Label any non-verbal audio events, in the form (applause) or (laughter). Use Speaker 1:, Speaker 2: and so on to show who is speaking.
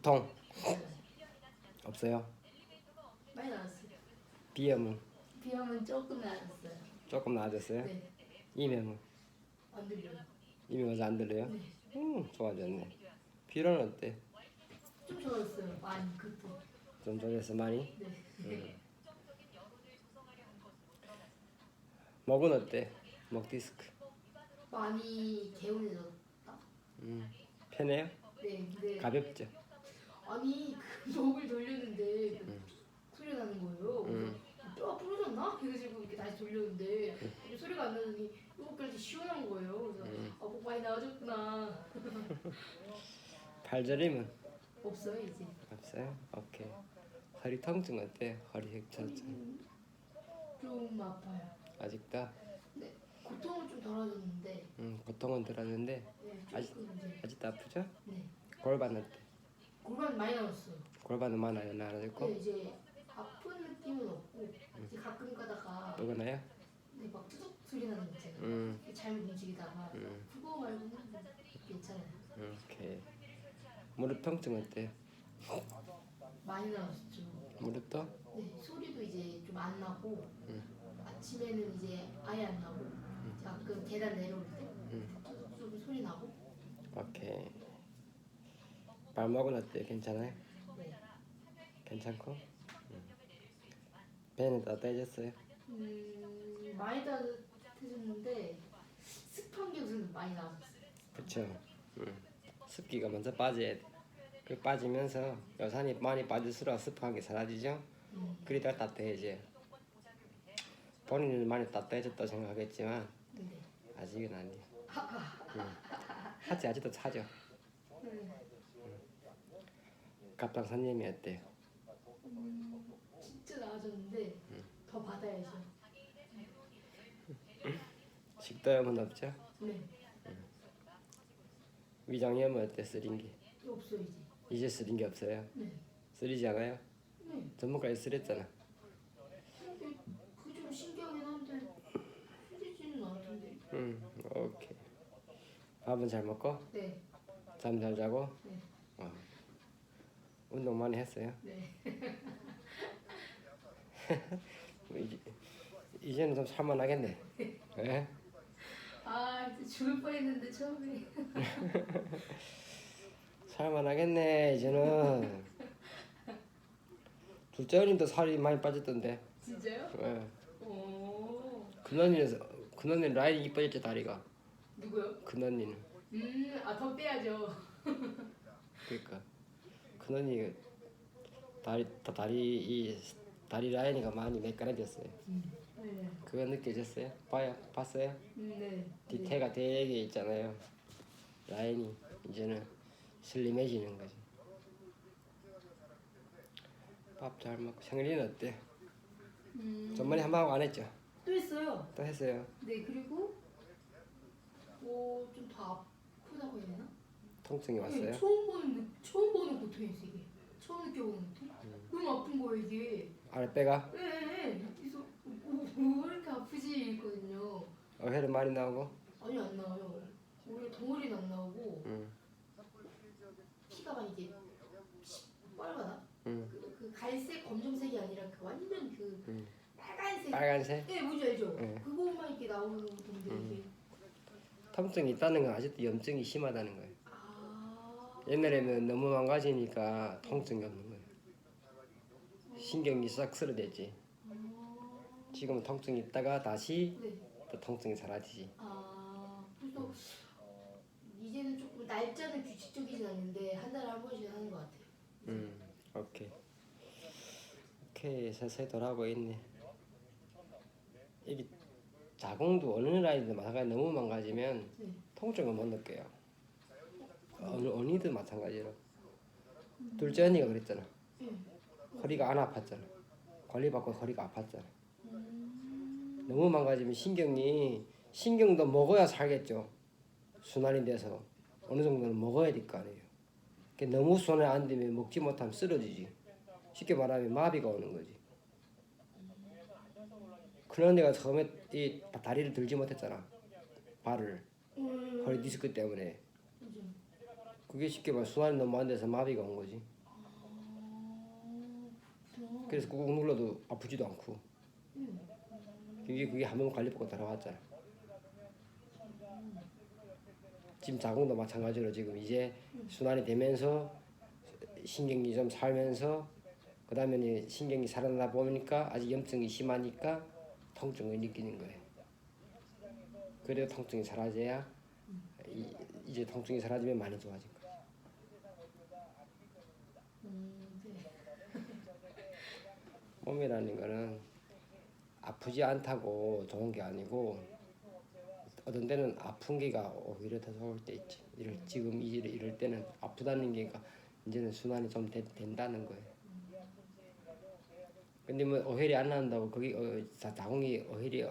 Speaker 1: 두통 없어요.
Speaker 2: 많이 나왔어요.
Speaker 1: 비염은
Speaker 2: 비염은 조금 나았어요.
Speaker 1: 조금 나아졌어요.
Speaker 2: 네,
Speaker 1: 이명은
Speaker 2: 안 들려요.
Speaker 1: 이명 어제 안 들려요?
Speaker 2: 네,
Speaker 1: 음 좋아졌네. 피로는 어때?
Speaker 2: 좀 좋았어요. 많이 그때.
Speaker 1: 좀 좋아졌어 많이?
Speaker 2: 네.
Speaker 1: 음. 목은 어때? 목 디스크.
Speaker 2: 많이 개운해졌다.
Speaker 1: 음 편해요?
Speaker 2: 네, 근데
Speaker 1: 가볍죠?
Speaker 2: 아니 그 목을 돌렸는데 그
Speaker 1: 음.
Speaker 2: 소리 나는 거예요.
Speaker 1: 음.
Speaker 2: 뼈가 부러졌나? 그래가지고 이렇게 다시 돌렸는데 이게 소리가 안 나더니 이거까지 시원한 거예요. 그래서
Speaker 1: 음.
Speaker 2: 아, 목 많이 나아졌구나. (laughs)
Speaker 1: 팔저림은
Speaker 2: 없어요 이제.
Speaker 1: 없어요? 오케이. 허리 통증 어때? 허리
Speaker 2: 음, 좀 아파요.
Speaker 1: 아직도?
Speaker 2: 네, 고통은 좀 덜어졌는데
Speaker 1: 음 고통은 들었는데
Speaker 2: 네,
Speaker 1: 아직-
Speaker 2: 조금 이제
Speaker 1: 아직도 아프죠?
Speaker 2: 네
Speaker 1: 골반 어때?
Speaker 2: 골반 많이 나왔어요.
Speaker 1: 골반은 많아요 나아졌고
Speaker 2: 근데 이제 아픈 느낌은 없고 이제 가끔 가다가
Speaker 1: 뜨거나요?
Speaker 2: 네, 막 뚜둑 소리 나는 거 있잖아요.
Speaker 1: 음,
Speaker 2: 잘못 움직이다가
Speaker 1: 음,
Speaker 2: 그거 말고는 괜찮아요.
Speaker 1: 음, 오케이. 무릎 통증 어때?
Speaker 2: 많이 나왔죠.
Speaker 1: 무릎도?
Speaker 2: 네, 소리도 이제 좀 안 나고
Speaker 1: 음.
Speaker 2: 아침에는 이제 아예 안 나고 이제 가끔 계단 내려올 때
Speaker 1: 음.
Speaker 2: 좀 소리 나고.
Speaker 1: 발목은 어때? 괜찮아요?
Speaker 2: 네.
Speaker 1: 괜찮고? 음. 배는 따뜻해졌어요?
Speaker 2: 음, 많이 따뜻해졌는데 습한 게 우선 많이 나왔어요.
Speaker 1: 그쵸? 음. 습기가 먼저 빠져야 돼. 그 빠지면서 여산이 많이 빠질수록 습한 게 사라지죠?
Speaker 2: 음,
Speaker 1: 그러다 따뜻해져. 본인은 많이 따뜻해졌다고 생각하겠지만
Speaker 2: 네.
Speaker 1: 아직은 아니에요. 음. 하지 아직도 차죠.
Speaker 2: 네.
Speaker 1: 갑당 선님이 어때요?
Speaker 2: 음, 진짜 나아졌는데 더 받아야죠. (laughs)
Speaker 1: 식도염은 없죠?
Speaker 2: 네.
Speaker 1: 위장염은 어때? 쓰린 게?
Speaker 2: 없어 이제.
Speaker 1: 이제 쓰린 게 없어요?
Speaker 2: 네.
Speaker 1: 쓰리지 않아요?
Speaker 2: 네.
Speaker 1: 전문가에 쓰랬잖아.
Speaker 2: 근데 그게 좀 신기하긴 한데 힘들지는 않던데.
Speaker 1: 응, 오케이. 밥은 잘 먹고
Speaker 2: 네.
Speaker 1: 잠 잘 자고.
Speaker 2: 네.
Speaker 1: 어. 운동 많이 했어요.
Speaker 2: 네.
Speaker 1: 이제, 이제는 좀 살만하겠네. 예?
Speaker 2: 아 죽을 뻔했는데 처음에. (laughs)
Speaker 1: 살만하겠네 이제는. 둘째 언니도 살이 많이 빠졌던데.
Speaker 2: 진짜요?
Speaker 1: 예.
Speaker 2: 오.
Speaker 1: 큰언니는 큰언니 라인이 이뻐졌죠 다리가.
Speaker 2: 누구요?
Speaker 1: 큰언니는.
Speaker 2: 음, 아더 빼야죠.
Speaker 1: 그러니까 큰언니 다리 다- 다리 이 다리 라인이가 많이 매끈해졌어요.
Speaker 2: 네.
Speaker 1: 그거 느껴졌어요? 봐요, 봤어요?
Speaker 2: 음, 네.
Speaker 1: 디테가 되게 있잖아요. 라인이 이제는 슬림해지는 거지. 밥잘 먹고 생리는 어때?
Speaker 2: 음.
Speaker 1: 전번에 한 번 하고 안 했죠?
Speaker 2: 또 했어요.
Speaker 1: 또 했어요.
Speaker 2: 네 그리고 뭐좀 더 아프다고 해야 되나?
Speaker 1: 통증이
Speaker 2: 네,
Speaker 1: 왔어요.
Speaker 2: 처음 보는 느- 처음 보는 고통이었어 이게. 처음 느껴보는 고통.
Speaker 1: 음.
Speaker 2: 너무 아픈 거예요 이게.
Speaker 1: 아랫배가
Speaker 2: 네, 네. 그래서 뭐, 뭐, 왜 이렇게 아프지 했거든요.
Speaker 1: 어혈은 많이 나오고.
Speaker 2: 아니 안 나와요. 오히려 덩어리는 안 나오고
Speaker 1: 음,
Speaker 2: 피가 막 이게 빨갛다.
Speaker 1: 음,
Speaker 2: 그, 그 갈색 검정색이 아니라 그 완전 그
Speaker 1: 음.
Speaker 2: 빨간색.
Speaker 1: 빨간색
Speaker 2: 네 뭔지 알죠?
Speaker 1: 네.
Speaker 2: 그거만 이렇게 나오는 건데
Speaker 1: 음.
Speaker 2: 이게.
Speaker 1: 통증이 있다는 건 아직도 염증이 심하다는 거예요.
Speaker 2: 아.
Speaker 1: 옛날에는 너무 망가지니까 통증이 없는 거예요. 신경이 싹 쓰러졌지.
Speaker 2: 아.
Speaker 1: 지금은 통증이 있다가 다시
Speaker 2: 네.
Speaker 1: 또 통증이 사라지지.
Speaker 2: 아 그래서 이제는 조금 날짜는 규칙적이진 않는데 한 달에 한 번씩 하는 것 같아요.
Speaker 1: 음, 오케이. 오케이, 서서히 돌아오고 있네. 이게 자궁도 어느 나이든 마찬가지 너무 망가지면
Speaker 2: 네.
Speaker 1: 통증을 못 느껴요. 어느 언니든 마찬가지로. 둘째 언니가 그랬잖아.
Speaker 2: 네.
Speaker 1: 허리가 안 아팠잖아. 관리받고 허리가 아팠잖아.
Speaker 2: 음.
Speaker 1: 너무 망가지면 신경이 신경도 먹어야 살겠죠. 순환이 돼서 어느 정도는 먹어야 될 거 아니에요. 너무 손에 안 대면 먹지 못하면 쓰러지지. 쉽게 말하면 마비가 오는 거지. 그런 데가 처음에 이 다리를 들지 못했잖아. 발을
Speaker 2: 음.
Speaker 1: 허리 디스크 때문에. 그게 쉽게 말해 순환이 너무 안 돼서 마비가 온 거지.
Speaker 2: 아.
Speaker 1: 그래서 꾹꾹 눌러도 아프지도 않고.
Speaker 2: 음.
Speaker 1: 이게 그게 한 번 관리받고 들어갔잖아. 지금 자궁도 마찬가지로 지금 이제 순환이 되면서 신경이 좀 살면서 그 다음에 신경이 살아나 보니까 아직 염증이 심하니까 통증을 느끼는 거예요. 그래야 통증이 사라져야 이, 이제 통증이 사라지면 많이 좋아질 거예요.
Speaker 2: 음, 네.
Speaker 1: 몸이라는 거는 아프지 않다고 좋은 게 아니고 어떤 때는 아픈 게가 오히려 더 좋을 때 있지. 이럴 지금 이럴, 때는 아프다는 게가 이제는 순환이 좀 되, 된다는 거예요. 근데 뭐 어혈이 안 난다고 거기 어, 자- 자궁이 어혈이